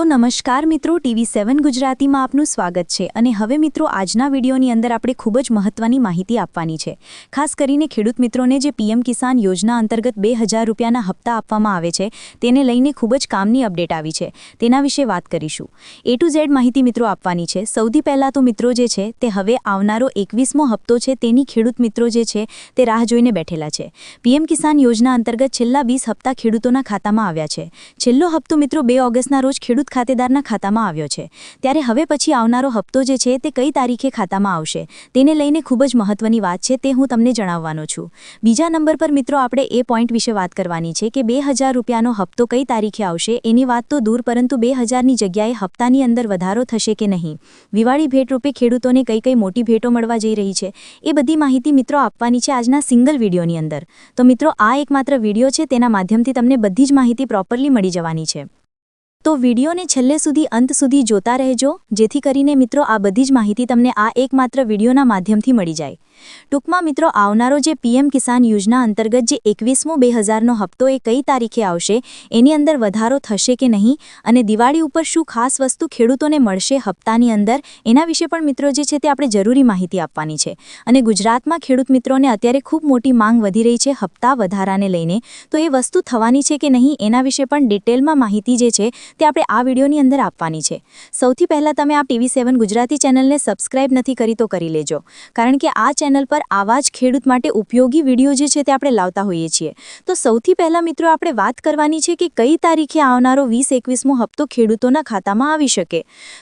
તો નમસ્કાર મિત્રો, ટીવી સેવન ગુજરાતીમાં આપનું સ્વાગત છે અને હવે મિત્રો આજના વિડીયોની અંદર આપણે ખૂબ જ મહત્વની માહિતી આપવાની છે. ખાસ કરીને ખેડૂત મિત્રોને જે પીએમ કિસાન યોજના અંતર્ગત બે રૂપિયાના હપ્તા આપવામાં આવે છે, તેને લઈને ખૂબ જ કામની અપડેટ આવી છે. તેના વિશે વાત કરીશું. એ ટુ ઝેડ માહિતી મિત્રો આપવાની છે. સૌથી પહેલાં તો મિત્રો જે છે, તે હવે આવનારો એકવીસમો હપ્તો છે. તેની ખેડૂત મિત્રો જે છે, તે રાહ જોઈને બેઠેલા છે. પીએમ કિસાન યોજના અંતર્ગત છેલ્લા વીસ હપ્તા ખેડૂતોના ખાતામાં આવ્યા છેલ્લો હપ્તો મિત્રો બે ઓગસ્ટના રોજ ખેડૂત ખાતેદારના ખાતામાં આવ્યો છે. ત્યારે હવે પછી આવનારો હપ્તો જે છે તે કઈ તારીખે ખાતામાં આવશે, તેને લઈને ખૂબ જ મહત્વની વાત છે તે હું તમને જણાવવાનો છું. બીજા નંબર પર મિત્રો આપણે એ પોઈન્ટ વિશે વાત કરવાની છે કે બે રૂપિયાનો હપ્તો કઈ તારીખે આવશે એની વાત તો દૂર, પરંતુ બે હજારની જગ્યાએ હપ્તાની અંદર વધારો થશે કે નહીં? દિવાળી ભેટ રૂપે ખેડૂતોને કઈ કઈ મોટી ભેટો મળવા જઈ રહી છે? એ બધી માહિતી મિત્રો આપવાની છે આજના સિંગલ વિડીયોની અંદર. તો મિત્રો આ એકમાત્ર વીડિયો છે, તેના માધ્યમથી તમને બધી જ માહિતી પ્રોપરલી મળી જવાની છે. તો વિડીયોને છેલ્લે સુધી અંત સુધી જોતા રહેજો, જેથી કરીને મિત્રો આ બધી જ માહિતી તમને આ એકમાત્ર વિડીયોના માધ્યમથી મળી જાય. ટૂંકમાં મિત્રો આવનારો જે પીએમ કિસાન યોજના અંતર્ગત જે એકવીસમો બે હજારનો હપ્તો એ કઈ તારીખે આવશે, એની અંદર વધારો થશે કે નહીં અને દિવાળી ઉપર શું ખાસ વસ્તુ ખેડૂતોને મળશે હપ્તાની અંદર, એના વિશે પણ મિત્રો જે છે તે આપણે જરૂરી માહિતી આપવાની છે. અને ગુજરાતમાં ખેડૂત મિત્રોને અત્યારે ખૂબ મોટી માંગ વધી રહી છે હપ્તા વધારાને લઈને. તો એ વસ્તુ થવાની છે કે નહીં એના વિશે પણ ડિટેલમાં માહિતી જે છે તે આપણે આ વિડીયોની અંદર આપવાની છે. સૌથી પહેલાં તમે આ ટીવી સેવન ગુજરાતી ચેનલને સબસ્ક્રાઇબ નથી કરી તો કરી લેજો. કારણ કે આ ચેનલ પર આવા જ ખેડૂત માટે ઉપયોગી વીડિયો જે છે તે આપણે લાવતા હોઈએ છીએ. તો સૌથી પહેલાં મિત્રો આપણે વાત કરવાની છે કે કઈ તારીખે આવનારો વીસ એકવીસમો હપ્તો ખેડૂતોના ખાતામાં આવી શકે.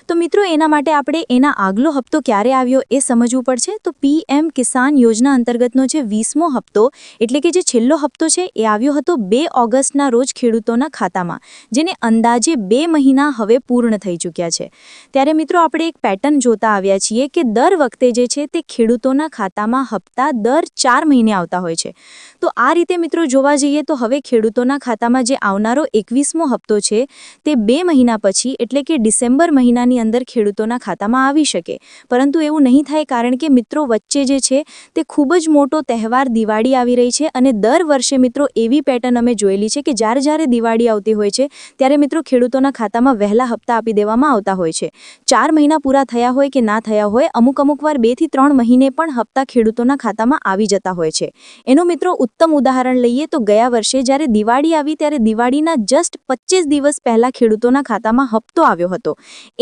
તો મિત્રો એના માટે આપણે એના આગલો હપ્તો ક્યારે આવ્યો એ સમજવું પડશે. તો પીએમ કિસાન યોજના અંતર્ગતનો જે વીસમો હપ્તો, એટલે કે જે છેલ્લો હપ્તો છે, એ આવ્યો હતો બે ઓગસ્ટના રોજ ખેડૂતોના ખાતામાં, જેને અંદાજે બે મહિના હવે પૂર્ણ થઈ ચૂક્યા છે. ત્યારે મિત્રો આપણે એક પેટર્ન જોતા આવ્યા છીએ કે દર વખતે જે છે તે ખેડૂતોના ખાતામાં હપ્તા દર ચાર મહિને આવતા હોય છે. તો આ રીતે મિત્રો જોવા જઈએ તો હવે ખેડૂતોના ખાતામાં જે આવનારો એકવીસમો હપ્તો છે તે બે મહિના પછી એટલે કે ડિસેમ્બર મહિનાની અંદર ખેડૂતોના ખાતામાં આવી શકે. પરંતુ એવું નહીં થાય કારણ કે મિત્રો વચ્ચે જે છે તે ખૂબ જ મોટો તહેવાર દિવાળી આવી રહી છે અને દર વર્ષે મિત્રો એવી પેટર્ન અમે જોયેલી છે કે જ્યારે જ્યારે દિવાળી આવતી હોય છે ત્યારે મિત્રો ખેડૂતોના ખાતામાં વહેલા હપ્તા આપી દેવામાં આવતા હોય છે. ચાર મહિના પૂરા થયા હોય કે ના થયા હોય, અમુક અમુક વાર બેથી ત્રણ મહિને પણ હપ્તા ખેડૂતોના ખાતામાં આવી જતા હોય છે. એનું મિત્રો ઉત્તમ ઉદાહરણ લઈએ તો ગયા વર્ષે જ્યારે દિવાળી આવી ત્યારે દિવાળીના જસ્ટ પચીસ દિવસ પહેલાં ખેડૂતોના ખાતામાં હપ્તો આવ્યો હતો.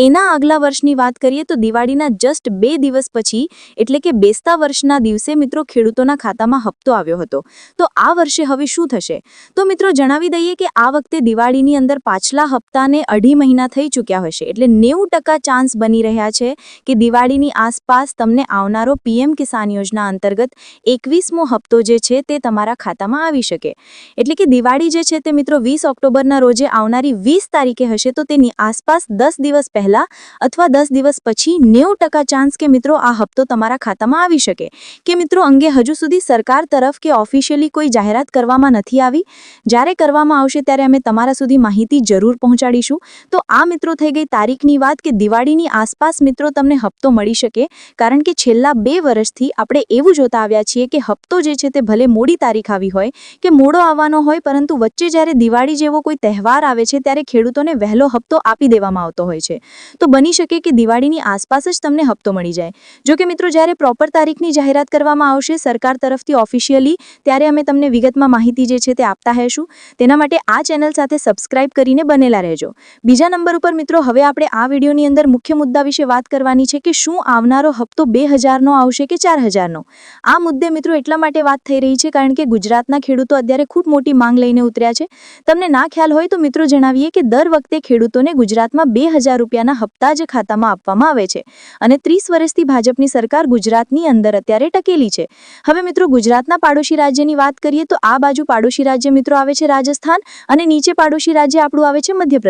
એના આગલા વર્ષની વાત કરીએ તો દિવાળીના જસ્ટ બે દિવસ પછી, એટલે કે બેસતા વર્ષના દિવસે મિત્રો ખેડૂતોના ખાતામાં હપ્તો આવ્યો હતો. તો આ વર્ષે હવે શું થશે? તો મિત્રો જણાવી દઈએ કે આ વખતે દિવાળીની અંદર પાછલા હપ્તાને અઢી મહિના થઈ ચૂક્યા હશે. એટલે નેવું ટકા ચાન્સ બની રહ્યા છે કે દિવાળીની આસપાસ તમને આવનારો પીએમ કિસાન યોજના અંતર્ગત એકવીસમો હપ્તો જે છે તે તમારા ખાતામાં આવી શકે. એટલે કે દિવાળી જે છે તે મિત્રો વીસ ઓક્ટોબરના રોજે આવનારી વીસ તારીખે હશે તો તેની આસપાસ દસ દિવસ પહેલાં અથવા દસ દિવસ પછી નેવું ટકા ચાન્સ કે મિત્રો આ હપ્તો તમારા ખાતામાં આવી શકે. કે મિત્રો અંગે હજુ સુધી સરકાર તરફ કે ઓફિશિયલી કોઈ જાહેરાત કરવામાં નથી આવી? જ્યારે કરવામાં આવશે ત્યારે અમે તમારા સુધી માહિતી જરૂર પહોંચાડીશું તો આ મિત્રો થઈ ગઈ તારીખની વાત કે દિવાળીની આસપાસ મિત્રો તમને હપ્તો મળી શકે, કારણ કે છેલ્લા બે વર્ષથી આપણે એવું જોતા આવ્યા છીએ કે હપ્તો જે છે તે ભલે મોડી તારીખ આવી હોય કે મોડો આવવાનો હોય, પરંતુ વચ્ચે જ્યારે દિવાળી જેવો કોઈ તહેવાર આવે છે, ત્યારે ખેડૂતોને વહેલો હપ્તો આપી દેવામાં આવતો હોય છે. તો બની શકે કે દિવાળીની આસપાસ જ તમને હપ્તો મળી જાય. જો કે મિત્રો, જ્યારે પ્રોપર તારીખની જાહેરાત કરવામાં આવશે સરકાર તરફથી ઓફિશિયલી ત્યારે અમે તમને વિગતમાં માહિતી જે છે તે આપતા હશું તેના માટે આ ચેનલ સાથે સબસ્ક્રાઇબ કરીને બનેલા રહેજો. બીજા નંબર ઉપર મિત્રો, હવે આપણે આ વિડીયોની અંદર મુખ્ય મુદ્દા વિશે વાત કરવાની છે કે શું આવનારો હપ્તો બે હજારનો આવશે કે ચાર હજારનો? આ મુદ્દે મિત્રો એટલા માટે વાત થઈ રહી છે કારણ કે ગુજરાતના ખેડૂતો અત્યારે ખૂબ મોટી માંગ લઈને ઉતર્યા છે. તમને ના ખ્યાલ હોય તો મિત્રો જણાવીએ કે દર વખતે ખેડૂતોને ગુજરાતમાં બે હજાર રૂપિયાના હપ્તા જ ખાતામાં આપવામાં આવે છે અને ત્રીસ વર્ષથી ભાજપની સરકાર ગુજરાતની અંદર અત્યારે ટકેલી છે. હવે મિત્રો, ગુજરાતના પાડોશી રાજ્યની વાત કરીએ તો આ બાજુ પાડોશી રાજ્ય મિત્રો આવે છે રાજસ્થાન અને નીચે પાડોશી રાજ્ય આપણું આવે છે મધ્યપ્રદેશ.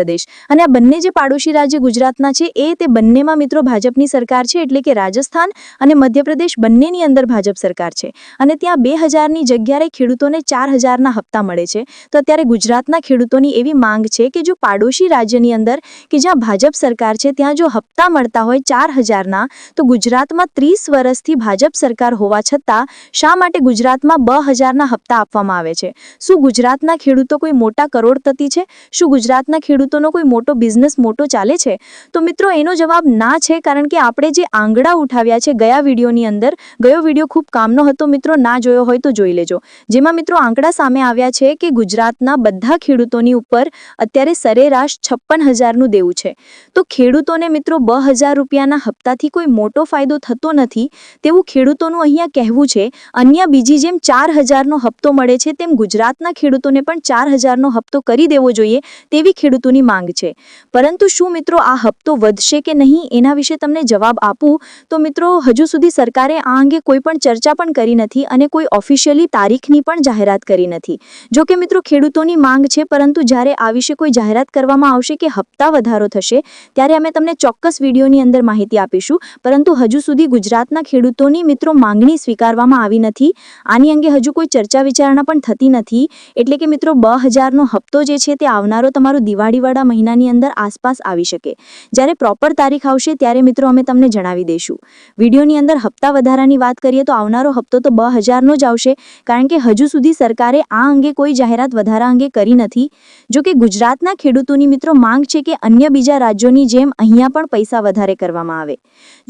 અને આ બંને જે પાડોશી રાજ્ય ગુજરાતના છે, એ તે બંનેમાં મિત્રો ભાજપની સરકાર છે, એટલે કે રાજસ્થાન અને મધ્યપ્રદેશ બંનેની અંદર ભાજપ સરકાર છે. અને ત્યાં બે હજારની જગ્યાએ ખેડૂતોને ચાર હજારના હપ્તા મળે છે. તો અત્યારે ગુજરાતના ખેડૂતોની એવી માંગ છે કે જો પાડોશી રાજ્યની અંદર કે જ્યાં ભાજપ સરકાર છે, ત્યાં જો હપ્તા મળતા હોય ચાર હજારના, તો ગુજરાતમાં ત્રીસ વર્ષથી ભાજપ સરકાર હોવા છતાં શા માટે ગુજરાતમાં બ હજારના હપ્તા આપવામાં આવે છે? શું ગુજરાતના ખેડૂતો કોઈ મોટા કરોડપતિ છે? શું ગુજરાતના ખેડૂતોનો કોઈ મોટો બિઝનેસ મોટો ચાલે છે? તો મિત્રો, એનો જવાબ ના છે, કારણ કે આપણે જે આંગળા ઉઠાવ્યા છે ગયા વિડીયોની અંદર, ગયો વીડિયો ખૂબ કામનો હતો, મિત્રો, ના જોયો હોય તો જોઈ લેજો. જેમાં મિત્રો આંકડા સામે આવ્યા છે કે ગુજરાતના બધા ખેડૂતોની ઉપર અત્યારે સરેરાશ છપ્પન હજારનું દેવું છે. તો ખેડૂતોને મિત્રો, બ હજાર રૂપિયાના હપ્તાથી કોઈ મોટો ફાયદો થતો નથી. તેવું ખેડૂતોનું અહીંયા કહેવું છે, અન્ય બીજી જેમ ચાર હજારનો હપ્તો મળે છે, તેમ ગુજરાતના ખેડૂતોને પણ ચાર હજારનો હપ્તો કરી દેવો જોઈએ, તેવી ખેડૂતોની માંગ છે. પરંતુ શું મિત્રો આ હપ્તો વધશે કે નહીં એના વિશે તમને જવાબ આપું? તો મિત્રો, હજુ સુધી સરકારે આ અંગે કોઈ પણ ચર્ચા પણ કરી નથી અને કોઈ ઓફિશિયલી તારીખની પણ જાહેરાત કરી નથી. જો કે મિત્રો, ખેડૂતોની માંગ છે, પરંતુ જ્યારે આ વિશે કોઈ જાહેરાત કરવામાં આવશે કે હપ્તા વધારો થશે, ત્યારે અમે તમને ચોક્કસ વિડીયોની અંદર માહિતી આપીશું. પરંતુ હજુ સુધી ગુજરાતના ખેડૂતોની મિત્રો માંગણી સ્વીકારવામાં આવી નથી. આની અંગે હજુ કોઈ ચર્ચા વિચારણા પણ થતી નથી. એટલે કે મિત્રો, બ હજારનો હપ્તો જે છે તે આવનારો તમારો દિવાળીવાળા મહિનાની અંદર આસપાસ આવી શકે. જ્યારે પ્રોપર તારીખ આવશે ત્યારે મિત્રો અમે તમને જણાવી દઈશું. વિડીયોની અંદર હપ્તા વધારાની વાત કરીએ તો આવનારો હપ્તો તો બ હજારનો જ આવશે, કારણ કે હજુ સુધી સરકારે આ અંગે કોઈ જાહેરાત વધારા અંગે કરી નથી. જો ગુજરાતના ખેડૂતોની મિત્રો માંગ છે કે અન્ય બીજા રાજ્યોની જેમ અહીંયા પણ પૈસા વધારે કરવામાં આવે.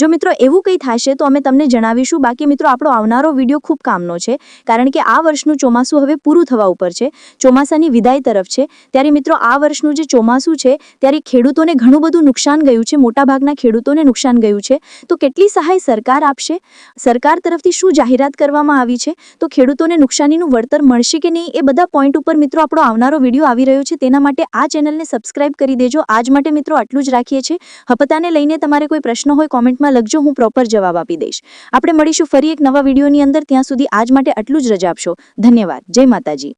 જો મિત્રો એવું કંઈ થશે તો અમે તમને જણાવીશું. બાકી મિત્રો આપણો આવનારો વીડિયો ખૂબ કામનો છે, કારણ કે આ વર્ષનું ચોમાસું હવે પૂરું થવા ઉપર છે. ચોમાસાની વિદાય તરફ છે. ત્યારે મિત્રો આ વર્ષનું જે ચોમાસું છે, ત્યારે ખેડૂતોને ઘણું બધું નુકસાન ગયું છે, મોટાભાગના ખેડૂતોને નુકસાન ગયું છે. તો કેટલી સહાય સરકાર આપશે? સરકાર તરફથી શું જાહેરાત કરવામાં આવી છે? તો ખેડૂતોને નુકસાનીનું વળતર મળશે કે નહીં? એ બધા પોઈન્ટ ઉપર મિત્રો આપણો આવનારો વીડિયો આવી રહ્યો છે. તેના માટે આ ચેનલને સબસ્ક્રાઇબ કરી દેજો. આજ માટે મિત્રો આટલું જ રાખીએ છીએ. હપતાને લઈને તમારે કોઈ પ્રશ્ન હોય કોમેન્ટમાં લખજો. હું પ્રોપર જવાબ આપી દઈશ. આપણે મળીશું ફરી એક નવા વિડીયોની અંદર. ત્યાં સુધી આજ માટે આટલું જ રજા આપશો. ધન્યવાદ. જય માતાજી.